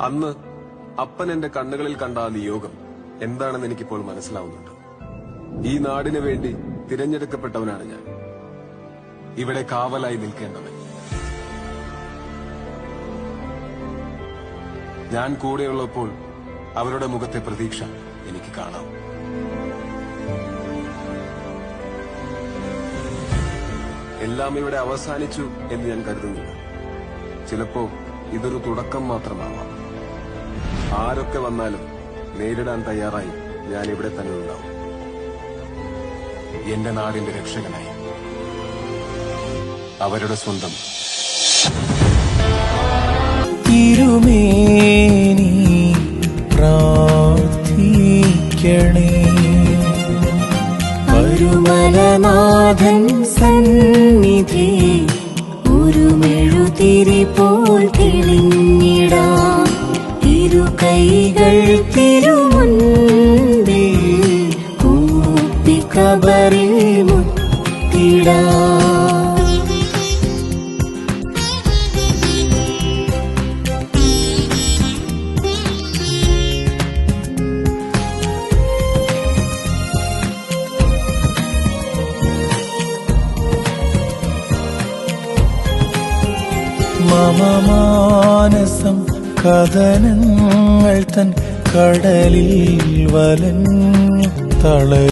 അന്ന് അപ്പൻ എന്റെ കണ്ണുകളിൽ കണ്ട ആ നിയോഗം എന്താണെന്ന് എനിക്കിപ്പോൾ മനസ്സിലാവുന്നുണ്ട്. ഈ നാടിന് വേണ്ടി തിരഞ്ഞെടുക്കപ്പെട്ടവനാണ് ഞാൻ. ഇവിടെ കാവലായി നിൽക്കേണ്ടവൻ. ഞാൻ കൂടെയുള്ളപ്പോൾ അവരുടെ മുഖത്തെ പ്രതീക്ഷ എനിക്ക് കാണാം. എല്ലാം ഇവിടെ അവസാനിച്ചു എന്ന് ഞാൻ കരുതുന്നില്ല. ചിലപ്പോ ഇതൊരു തുടക്കം മാത്രമാവാം. ആരൊക്കെ വന്നാലും നേരിടാൻ തയ്യാറായി ഞാൻ ഇവിടെ തന്നെ ഉണ്ടാവും. എന്റെ നാടിന്റെ രക്ഷകനായി. അവരുടെ സ്വന്തം. തിരുമേനി പ്രാർത്ഥിക്കണേ. പരുമലനാഥൻ സന്നിധി കൈകൾ തിരുമുൻപിൽ കൂപ്പി കബറിൽ മുത്തിടാം മമ മാനസം കഥനങ്ങൾ തൻ കടലിൽ വലൻ തള